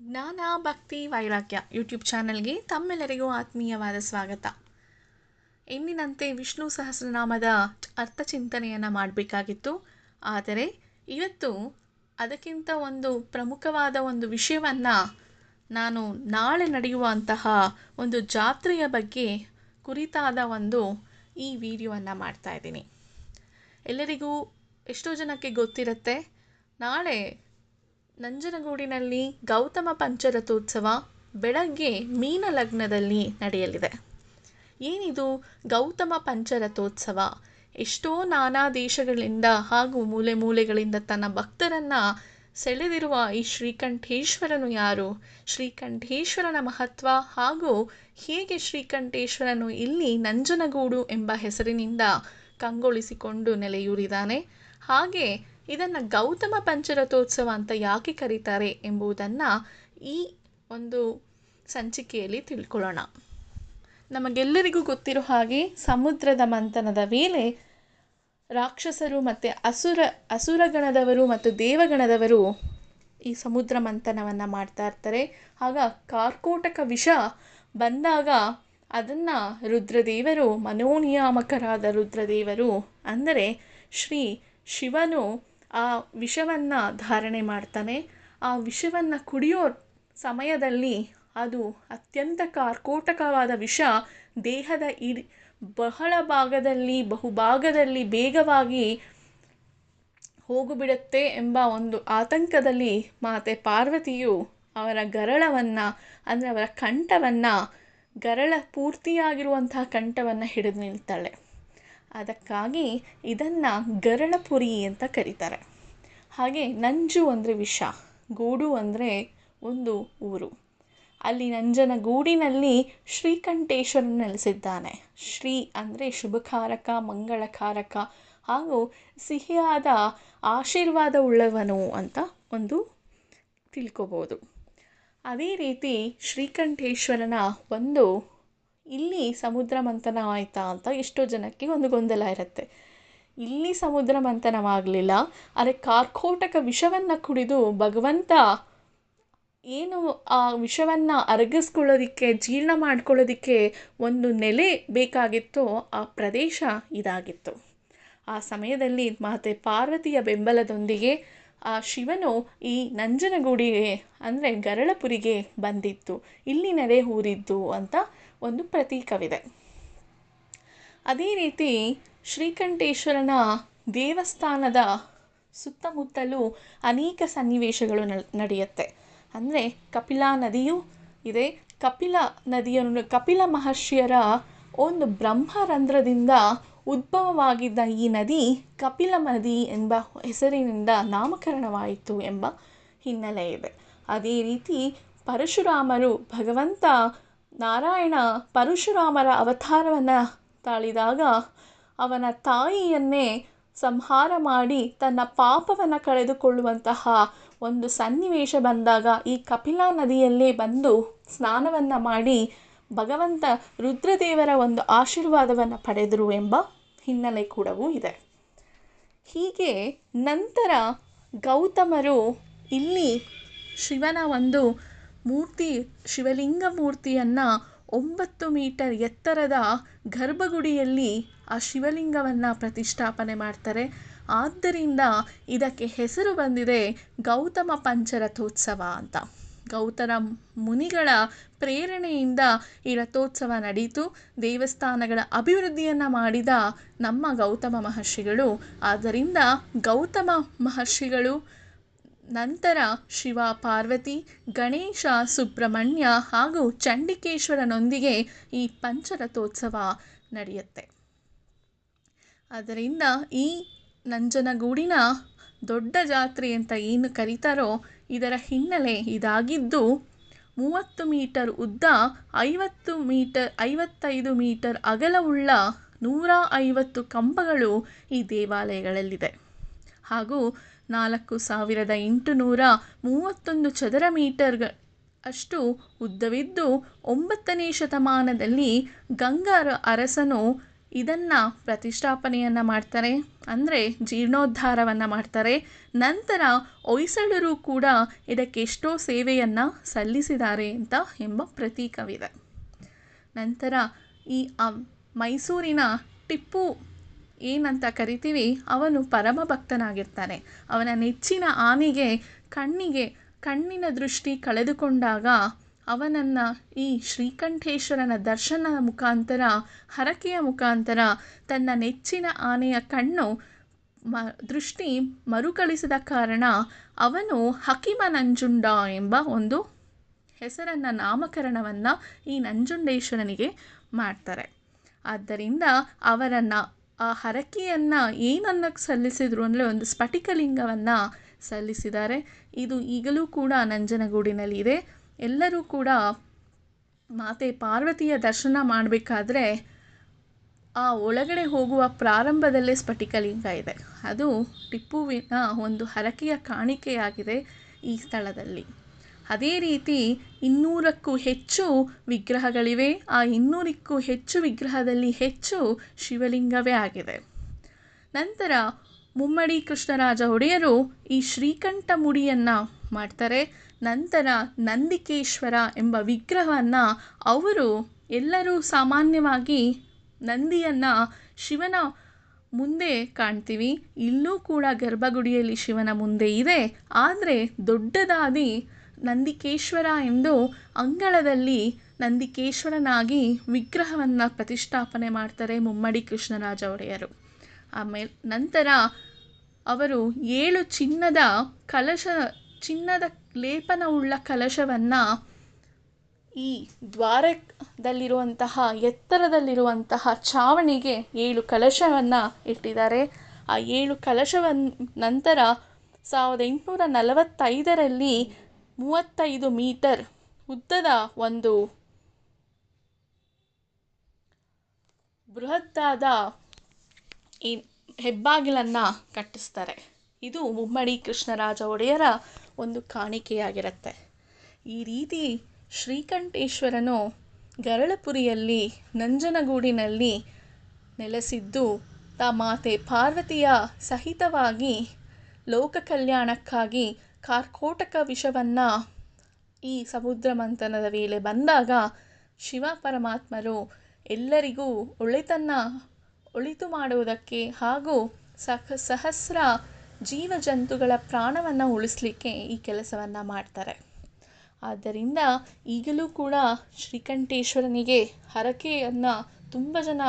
ಜ್ಞಾನ ಭಕ್ತಿ ವೈರಾಗ್ಯ ಯೂಟ್ಯೂಬ್ ಚಾನಲ್ಗೆ ತಮ್ಮೆಲ್ಲರಿಗೂ ಆತ್ಮೀಯವಾದ ಸ್ವಾಗತ. ಎಂದಿನಂತೆ ವಿಷ್ಣು ಸಹಸ್ರನಾಮದ ಅರ್ಥ ಚಿಂತನೆಯನ್ನು ಮಾಡಬೇಕಾಗಿತ್ತು. ಆದರೆ ಇವತ್ತು ಅದಕ್ಕಿಂತ ಒಂದು ಪ್ರಮುಖವಾದ ಒಂದು ವಿಷಯವನ್ನು ನಾನು ನಾಳೆ ನಡೆಯುವಂತಹ ಒಂದು ಜಾತ್ರೆಯ ಬಗ್ಗೆ ಕುರಿತಾದ ಒಂದು ಈ ವಿಡಿಯೋವನ್ನು ಮಾಡ್ತಾ ಇದ್ದೀನಿ. ಎಲ್ಲರಿಗೂ ಎಷ್ಟೋ ಜನಕ್ಕೆ ಗೊತ್ತಿರುತ್ತೆ. ನಾಳೆ ನಂಜನಗೂಡಿನಲ್ಲಿ ಗೌತಮ ಪಂಚರಥೋತ್ಸವ ಬೆಳಗ್ಗೆ ಮೀನ ಲಗ್ನದಲ್ಲಿ ನಡೆಯಲಿದೆ. ಏನಿದು ಗೌತಮ ಪಂಚರಥೋತ್ಸವ? ಎಷ್ಟೋ ನಾನಾ ದೇಶಗಳಿಂದ ಹಾಗೂ ಮೂಲೆ ಮೂಲೆಗಳಿಂದ ತನ್ನ ಭಕ್ತರನ್ನು ಸೆಳೆದಿರುವ ಈ ಶ್ರೀಕಂಠೇಶ್ವರನು ಯಾರು? ಶ್ರೀಕಂಠೇಶ್ವರನ ಮಹತ್ವ ಹಾಗೂ ಹೇಗೆ ಶ್ರೀಕಂಠೇಶ್ವರನು ಇಲ್ಲಿ ನಂಜನಗೂಡು ಎಂಬ ಹೆಸರಿನಿಂದ ಕಂಗೊಳಿಸಿಕೊಂಡು ನೆಲೆಯೂರಿದ್ದಾನೆ? ಹಾಗೆ ಇದನ್ನು ಗೌತಮ ಪಂಚರಥೋತ್ಸವ ಅಂತ ಯಾಕೆ ಕರೀತಾರೆ ಎಂಬುದನ್ನು ಈ ಒಂದು ಸಂಚಿಕೆಯಲ್ಲಿ ತಿಳ್ಕೊಳ್ಳೋಣ. ನಮಗೆಲ್ಲರಿಗೂ ಗೊತ್ತಿರೋ ಹಾಗೆ ಸಮುದ್ರದ ಮಂಥನದ ವೇಳೆ ರಾಕ್ಷಸರು ಮತ್ತು ಅಸುರ, ಅಸುರಗಣದವರು ಮತ್ತು ದೇವಗಣದವರು ಈ ಸಮುದ್ರ ಮಂಥನವನ್ನು ಮಾಡ್ತಾ ಇರ್ತಾರೆ. ಆಗ ಕಾರ್ಕೋಟಕ ವಿಷ ಬಂದಾಗ ಅದನ್ನು ರುದ್ರದೇವರು, ಮನೋನಿಯಾಮಕರಾದ ರುದ್ರದೇವರು ಅಂದರೆ ಶ್ರೀ ಶಿವನು ಆ ವಿಷವನ್ನು ಧಾರಣೆ ಮಾಡ್ತಾನೆ. ಆ ವಿಷವನ್ನು ಕುಡಿಯೋ ಸಮಯದಲ್ಲಿ ಅದು ಅತ್ಯಂತ ಕಾರ್ಕೋಟಕವಾದ ವಿಷ ದೇಹದ ಇಡಿ ಬಹಳ ಭಾಗದಲ್ಲಿ, ಬಹುಭಾಗದಲ್ಲಿ ಬೇಗವಾಗಿ ಹೋಗುಬಿಡುತ್ತೆ ಎಂಬ ಒಂದು ಆತಂಕದಲ್ಲಿ ಮಾತೆ ಪಾರ್ವತಿಯು ಅವರ ಗರಳವನ್ನು, ಅಂದರೆ ಅವರ ಕಂಠವನ್ನು, ಗರಳ ಪೂರ್ತಿಯಾಗಿರುವಂತಹ ಕಂಠವನ್ನು ಹಿಡಿದು ನಿಲ್ತಾಳೆ. ಅದಕ್ಕಾಗಿ ಇದನ್ನು ಗರಳಪುರಿ ಅಂತ ಕರೀತಾರೆ. ಹಾಗೆ ನಂಜು ಅಂದರೆ ವಿಷ, ಗೂಡು ಅಂದರೆ ಒಂದು ಊರು. ಅಲ್ಲಿ ನಂಜನ ಗೂಡಿನಲ್ಲಿ ಶ್ರೀಕಂಠೇಶ್ವರ ನೆಲೆಸಿದ್ದಾನೆ. ಶ್ರೀ ಅಂದರೆ ಶುಭಕಾರಕ, ಮಂಗಳಕಾರಕ ಹಾಗೂ ಸಿಹಿಯಾದ ಆಶೀರ್ವಾದ ಉಳ್ಳವನು ಅಂತ ಒಂದು ತಿಳ್ಕೊಬೋದು. ಅದೇ ರೀತಿ ಶ್ರೀಕಂಠೇಶ್ವರನ ಒಂದು ಇಲ್ಲಿ ಸಮುದ್ರ ಮಂಥನ ಆಯಿತಾ ಅಂತ ಎಷ್ಟೋ ಜನಕ್ಕೆ ಒಂದು ಗೊಂದಲ ಇರುತ್ತೆ. ಇಲ್ಲಿ ಸಮುದ್ರ ಮಂಥನವಾಗಲಿಲ್ಲ ಆದರೆ ಕಾರ್ಕೋಟಕ ವಿಷವನ್ನು ಕುಡಿದು ಭಗವಂತ ಏನು ಆ ವಿಷವನ್ನು ಅರಗಿಸ್ಕೊಳ್ಳೋದಕ್ಕೆ, ಜೀರ್ಣ ಮಾಡ್ಕೊಳ್ಳೋದಕ್ಕೆ ಒಂದು ನೆಲೆ ಬೇಕಾಗಿತ್ತೋ ಆ ಪ್ರದೇಶ ಇದಾಗಿತ್ತು. ಆ ಸಮಯದಲ್ಲಿ ಮಾತೆ ಪಾರ್ವತಿಯ ಬೆಂಬಲದೊಂದಿಗೆ ಆ ಶಿವನು ಈ ನಂಜನಗೂಡಿಗೆ ಅಂದರೆ ಗರಳಪುರಿಗೆ ಬಂದಿತ್ತು. ಇಲ್ಲಿ ನೆಲೆ ಊರಿದ್ದು ಅಂತ ಒಂದು ಪ್ರತೀಕವಿದೆ. ಅದೇ ರೀತಿ ಶ್ರೀಕಂಠೇಶ್ವರನ ದೇವಸ್ಥಾನದ ಸುತ್ತಮುತ್ತಲೂ ಅನೇಕ ಸನ್ನಿವೇಶಗಳು ನಡೆಯುತ್ತೆ. ಅಂದರೆ ಕಪಿಲಾ ನದಿಯು ಇದೆ. ಕಪಿಲ ನದಿಯನ್ನು ಕಪಿಲ ಮಹರ್ಷಿಯರ ಒಂದು ಬ್ರಹ್ಮರಂಧ್ರದಿಂದ ಉದ್ಭವವಾಗಿದ್ದ ಈ ನದಿ ಕಪಿಲ ನದಿ ಎಂಬ ಹೆಸರಿನಿಂದ ನಾಮಕರಣವಾಯಿತು ಎಂಬ ಹಿನ್ನೆಲೆ ಇದೆ. ಅದೇ ರೀತಿ ಪರಶುರಾಮರು ಭಗವಂತ ನಾರಾಯಣ ಪರಶುರಾಮರ ಅವತಾರವನ್ನು ತಾಳಿದಾಗ ಅವನ ತಾಯಿಯನ್ನೇ ಸಂಹಾರ ಮಾಡಿ ತನ್ನ ಪಾಪವನ್ನು ಕಳೆದುಕೊಳ್ಳುವಂತಹ ಒಂದು ಸನ್ನಿವೇಶ ಬಂದಾಗ ಈ ಕಪಿಲಾ ನದಿಯಲ್ಲೇ ಬಂದು ಸ್ನಾನವನ್ನು ಮಾಡಿ ಭಗವಂತ ರುದ್ರದೇವರ ಒಂದು ಆಶೀರ್ವಾದವನ್ನು ಪಡೆದರು ಎಂಬ ಹಿನ್ನೆಲೆ ಕೂಡವೂ ಇದೆ. ಹೀಗೆ ನಂತರ ಗೌತಮರು ಇಲ್ಲಿ ಶಿವನ ಒಂದು ಮೂರ್ತಿ ಶಿವಲಿಂಗ ಮೂರ್ತಿಯನ್ನು ಒಂಬತ್ತು ಮೀಟರ್ ಎತ್ತರದ ಗರ್ಭಗುಡಿಯಲ್ಲಿ ಆ ಶಿವಲಿಂಗವನ್ನು ಪ್ರತಿಷ್ಠಾಪನೆ ಮಾಡ್ತಾರೆ. ಆದ್ದರಿಂದ ಇದಕ್ಕೆ ಹೆಸರು ಬಂದಿದೆ ಗೌತಮ ಪಂಚರಥೋತ್ಸವ ಅಂತ. ಗೌತಮ ಮುನಿಗಳ ಪ್ರೇರಣೆಯಿಂದ ಈ ರಥೋತ್ಸವ ನಡೀತು. ದೇವಸ್ಥಾನಗಳ ಅಭಿವೃದ್ಧಿಯನ್ನು ಮಾಡಿದ ನಮ್ಮ ಗೌತಮ ಮಹರ್ಷಿಗಳು. ಆದ್ದರಿಂದ ಗೌತಮ ಮಹರ್ಷಿಗಳು ನಂತರ ಶಿವ, ಪಾರ್ವತಿ, ಗಣೇಶ, ಸುಬ್ರಹ್ಮಣ್ಯ ಹಾಗೂ ಚಂಡಿಕೇಶ್ವರನೊಂದಿಗೆ ಈ ಪಂಚರಥೋತ್ಸವ ನಡೆಯುತ್ತೆ. ಅದರಿಂದ ಈ ನಂಜನಗೂಡಿನ ದೊಡ್ಡ ಜಾತ್ರೆ ಅಂತ ಏನು ಕರೀತಾರೋ ಇದರ ಹಿನ್ನೆಲೆ ಇದಾಗಿದ್ದು, ಮೂವತ್ತು ಮೀಟರ್ ಉದ್ದ, ಐವತ್ತು ಮೀಟರ್, ಐವತ್ತೈದು ಮೀಟರ್ ಅಗಲವುಳ್ಳ ನೂರ ಐವತ್ತು ಕಂಬಗಳು ಈ ದೇವಾಲಯಗಳಲ್ಲಿದೆ. ಹಾಗೂ ನಾಲ್ಕು ಸಾವಿರದ ಎಂಟುನೂರ ಮೂವತ್ತೊಂದು ಚದರ ಮೀಟರ್ ಅಷ್ಟು ಉದ್ದವಿದ್ದು ಒಂಬತ್ತನೇ ಶತಮಾನದಲ್ಲಿ ಗಂಗರ ಅರಸನು ಇದನ್ನು ಪ್ರತಿಷ್ಠಾಪನೆಯನ್ನು ಮಾಡ್ತಾರೆ. ಅಂದರೆ ಜೀರ್ಣೋದ್ಧಾರವನ್ನು ಮಾಡ್ತಾರೆ. ನಂತರ ಹೊಯ್ಸಳರು ಕೂಡ ಇದಕ್ಕೆ ಎಷ್ಟೋ ಸೇವೆಯನ್ನು ಸಲ್ಲಿಸಿದ್ದಾರೆ ಅಂತ ಎಂಬ ಪ್ರತೀಕವಿದೆ. ನಂತರ ಈ ಮೈಸೂರಿನ ಟಿಪ್ಪು ಏನಂತ ಕರಿತೀವಿ? ಅವನು ಪರಮ ಭಕ್ತನಾಗಿರ್ತಾನೆ ಅವನ ನೆಚ್ಚಿನ ಆನೆಗೆ ಕಣ್ಣಿಗೆ, ಕಣ್ಣಿನ ದೃಷ್ಟಿ ಕಳೆದುಕೊಂಡಾಗ ಅವನನ್ನು ಈ ಶ್ರೀಕಂಠೇಶ್ವರನ ದರ್ಶನದ ಮುಖಾಂತರ, ಹರಕೆಯ ಮುಖಾಂತರ ತನ್ನ ನೆಚ್ಚಿನ ಆನೆಯ ಕಣ್ಣು ಮ, ದೃಷ್ಟಿ ಮರುಕಳಿಸಿದ ಕಾರಣ ಅವನು ಹಕಿಮ ನಂಜುಂಡ ಎಂಬ ಒಂದು ಹೆಸರನ್ನು ನಾಮಕರಣವನ್ನು ಈ ನಂಜುಂಡೇಶ್ವರನಿಗೆ ಮಾಡ್ತಾರೆ. ಆದ್ದರಿಂದ ಅವರನ್ನು ಆ ಹರಕೆಯನ್ನು ಏನನ್ನಕ್ಕೆ ಸಲ್ಲಿಸಿದ್ರು ಅಂದರೆ ಒಂದು ಸ್ಫಟಿಕಲಿಂಗವನ್ನು ಸಲ್ಲಿಸಿದ್ದಾರೆ. ಇದು ಈಗಲೂ ಕೂಡ ನಂಜನಗೂಡಿನಲ್ಲಿ ಇದೆ. ಎಲ್ಲರೂ ಕೂಡ ಮಾತೆ ಪಾರ್ವತಿಯ ದರ್ಶನ ಮಾಡಬೇಕಾದ್ರೆ ಆ ಒಳಗಡೆ ಹೋಗುವ ಪ್ರಾರಂಭದಲ್ಲೇ ಸ್ಫಟಿಕಲಿಂಗ ಇದೆ. ಅದು ಟಿಪ್ಪುವಿನ ಒಂದು ಹರಕೆಯ ಕಾಣಿಕೆಯಾಗಿದೆ ಈ ಸ್ಥಳದಲ್ಲಿ. ಅದೇ ರೀತಿ ಇನ್ನೂರಕ್ಕೂ ಹೆಚ್ಚು ವಿಗ್ರಹಗಳಿವೆ. ಆ ಇನ್ನೂರಕ್ಕೂ ಹೆಚ್ಚು ವಿಗ್ರಹದಲ್ಲಿ ಹೆಚ್ಚು ಶಿವಲಿಂಗವೇ ಆಗಿದೆ. ನಂತರ ಮುಮ್ಮಡಿ ಕೃಷ್ಣರಾಜ ಒಡೆಯರು ಈ ಶ್ರೀಕಂಠ ಮುಡಿಯನ್ನು ಮಾಡ್ತಾರೆ. ನಂತರ ನಂದಿಕೇಶ್ವರ ಎಂಬ ವಿಗ್ರಹವನ್ನು ಅವರು ಎಲ್ಲರೂ ಸಾಮಾನ್ಯವಾಗಿ ನಂದಿಯನ್ನು ಶಿವನ ಮುಂದೆ ಕಾಣ್ತೀವಿ. ಇಲ್ಲೂ ಕೂಡ ಗರ್ಭಗುಡಿಯಲ್ಲಿ ಶಿವನ ಮುಂದೆ ಇದೆ. ಆದರೆ ದೊಡ್ಡದಾದಿ ನಂದಿಕೇಶ್ವರ ಎಂದು ಅಂಗಳದಲ್ಲಿ ನಂದಿಕೇಶ್ವರನಾಗಿ ವಿಗ್ರಹವನ್ನು ಪ್ರತಿಷ್ಠಾಪನೆ ಮಾಡ್ತಾರೆ ಮುಮ್ಮಡಿ ಕೃಷ್ಣರಾಜ ಒಡೆಯರು. ಆಮೇಲೆ ನಂತರ ಅವರು ಏಳು ಚಿನ್ನದ ಕಲಶ, ಚಿನ್ನದ ಲೇಪನವುಳ್ಳ ಕಲಶವನ್ನು ಈ ದ್ವಾರದಲ್ಲಿರುವಂತಹ, ಎತ್ತರದಲ್ಲಿರುವಂತಹ ಚಾವಣಿಗೆ ಏಳು ಕಲಶವನ್ನು ಇಟ್ಟಿದ್ದಾರೆ. ಆ ಏಳು ಕಲಶವನ್ನು ನಂತರ ಸಾವಿರದ ಎಂಟುನೂರ ನಲವತ್ತೈದರಲ್ಲಿ ಮೂವತ್ತೈದು ಮೀಟರ್ ಉದ್ದದ ಒಂದು ಬೃಹತ್ತಾದ ಈ ಹೆಬ್ಬಾಗಿಲನ್ನು ಕಟ್ಟಿಸ್ತಾರೆ. ಇದು ಮುಮ್ಮಡಿ ಕೃಷ್ಣರಾಜ ಒಡೆಯರ ಒಂದು ಕಾಣಿಕೆಯಾಗಿರುತ್ತೆ. ಈ ರೀತಿ ಶ್ರೀಕಂಠೇಶ್ವರನು ಗರಳಪುರಿಯಲ್ಲಿ, ನಂಜನಗೂಡಿನಲ್ಲಿ ನೆಲೆಸಿದ್ದು, ತ ಮಾತೆ ಪಾರ್ವತಿಯ ಸಹಿತವಾಗಿ ಲೋಕ ಕಲ್ಯಾಣಕ್ಕಾಗಿ ಕಾರ್ಕೋಟಕ ವಿಷವನ್ನು ಈ ಸಮುದ್ರ ಮಂಥನದ ವೇಳೆ ಬಂದಾಗ ಶಿವ ಪರಮಾತ್ಮರು ಎಲ್ಲರಿಗೂ ಒಳಿತನ್ನು ಒಳಿತು ಮಾಡುವುದಕ್ಕೆ ಹಾಗೂ ಸಹ, ಸಹಸ್ರ ಜೀವಜಂತುಗಳ ಪ್ರಾಣವನ್ನು ಉಳಿಸಲಿಕ್ಕೆ ಈ ಕೆಲಸವನ್ನು ಮಾಡ್ತಾರೆ. ಆದ್ದರಿಂದ ಈಗಲೂ ಕೂಡ ಶ್ರೀಕಂಠೇಶ್ವರನಿಗೆ ಹರಕೆಯನ್ನು ತುಂಬ ಜನ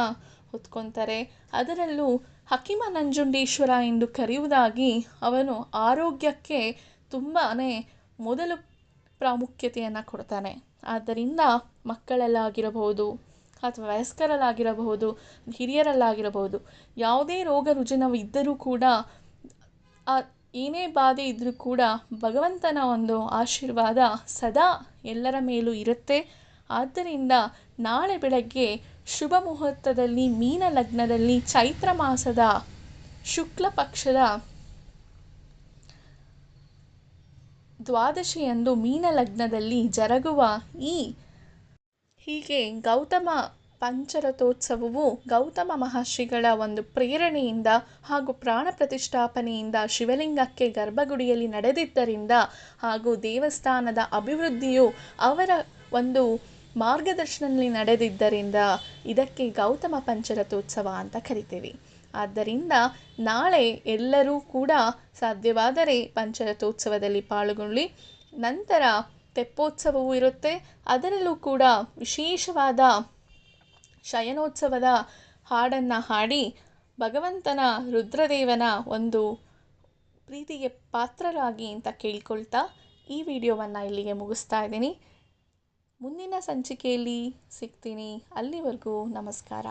ಹೊತ್ಕೊತಾರೆ. ಅದರಲ್ಲೂ ಹಕಿಮ ನಂಜುಂಡೇಶ್ವರ ಎಂದು ಕರೆಯುವುದಾಗಿ ಅವನು ಆರೋಗ್ಯಕ್ಕೆ ತುಂಬಾ ಮೊದಲು ಪ್ರಾಮುಖ್ಯತೆಯನ್ನು ಕೊಡ್ತಾನೆ. ಆದ್ದರಿಂದ ಮಕ್ಕಳಲ್ಲಾಗಿರಬಹುದು ಅಥವಾ ವಯಸ್ಕರಲ್ಲಾಗಿರಬಹುದು, ಹಿರಿಯರಲ್ಲಾಗಿರಬಹುದು, ಯಾವುದೇ ರೋಗ ರುಜಿನವಿದ್ದರೂ ಕೂಡ ಏನೇ ಬಾಧೆ ಇದ್ದರೂ ಕೂಡ ಭಗವಂತನ ಒಂದು ಆಶೀರ್ವಾದ ಸದಾ ಎಲ್ಲರ ಮೇಲೂ ಇರುತ್ತೆ. ಆದ್ದರಿಂದ ನಾಳೆ ಬೆಳಗ್ಗೆ ಶುಭ ಮುಹೂರ್ತದಲ್ಲಿ, ಮೀನ ಲಗ್ನದಲ್ಲಿ, ಚೈತ್ರ ಮಾಸದ ಶುಕ್ಲ ಪಕ್ಷದ ದ್ವಾದಶಿಯಂದು ಮೀನ ಲಗ್ನದಲ್ಲಿ ಜರುಗುವ ಈ ಹೀಗೆ ಗೌತಮ ಪಂಚರಥೋತ್ಸವವು ಗೌತಮ ಮಹರ್ಷಿಗಳ ಒಂದು ಪ್ರೇರಣೆಯಿಂದ ಹಾಗೂ ಪ್ರಾಣ ಪ್ರತಿಷ್ಠಾಪನೆಯಿಂದ ಶಿವಲಿಂಗಕ್ಕೆ ಗರ್ಭಗುಡಿಯಲ್ಲಿ ನಡೆದಿದ್ದರಿಂದ ಹಾಗೂ ದೇವಸ್ಥಾನದ ಅಭಿವೃದ್ಧಿಯು ಅವರ ಒಂದು ಮಾರ್ಗದರ್ಶನದಲ್ಲಿ ನಡೆದಿದ್ದರಿಂದ ಇದಕ್ಕೆ ಗೌತಮ ಪಂಚರಥೋತ್ಸವ ಅಂತ ಕರಿತೀವಿ. ಆದ್ದರಿಂದ ನಾಳೆ ಎಲ್ಲರೂ ಕೂಡ ಸಾಧ್ಯವಾದರೆ ಪಂಚರಥೋತ್ಸವದಲ್ಲಿ ಪಾಲ್ಗೊಳ್ಳಿ. ನಂತರ ತೆಪ್ಪೋತ್ಸವವೂ ಇರುತ್ತೆ. ಅದರಲ್ಲೂ ಕೂಡ ವಿಶೇಷವಾದ ಶಯನೋತ್ಸವದ ಹಾಡನ್ನು ಹಾಡಿ ಭಗವಂತನ ರುದ್ರದೇವನ ಒಂದು ಪ್ರೀತಿಗೆ ಪಾತ್ರರಾಗಿ ಅಂತ ಕೇಳಿಕೊಳ್ತಾ ಈ ವಿಡಿಯೋವನ್ನು ಇಲ್ಲಿಗೆ ಮುಗಿಸ್ತಾ ಇದ್ದೀನಿ. ಮುಂದಿನ ಸಂಚಿಕೆಯಲ್ಲಿ ಸಿಗ್ತೀನಿ. ಅಲ್ಲಿವರೆಗೂ ನಮಸ್ಕಾರ.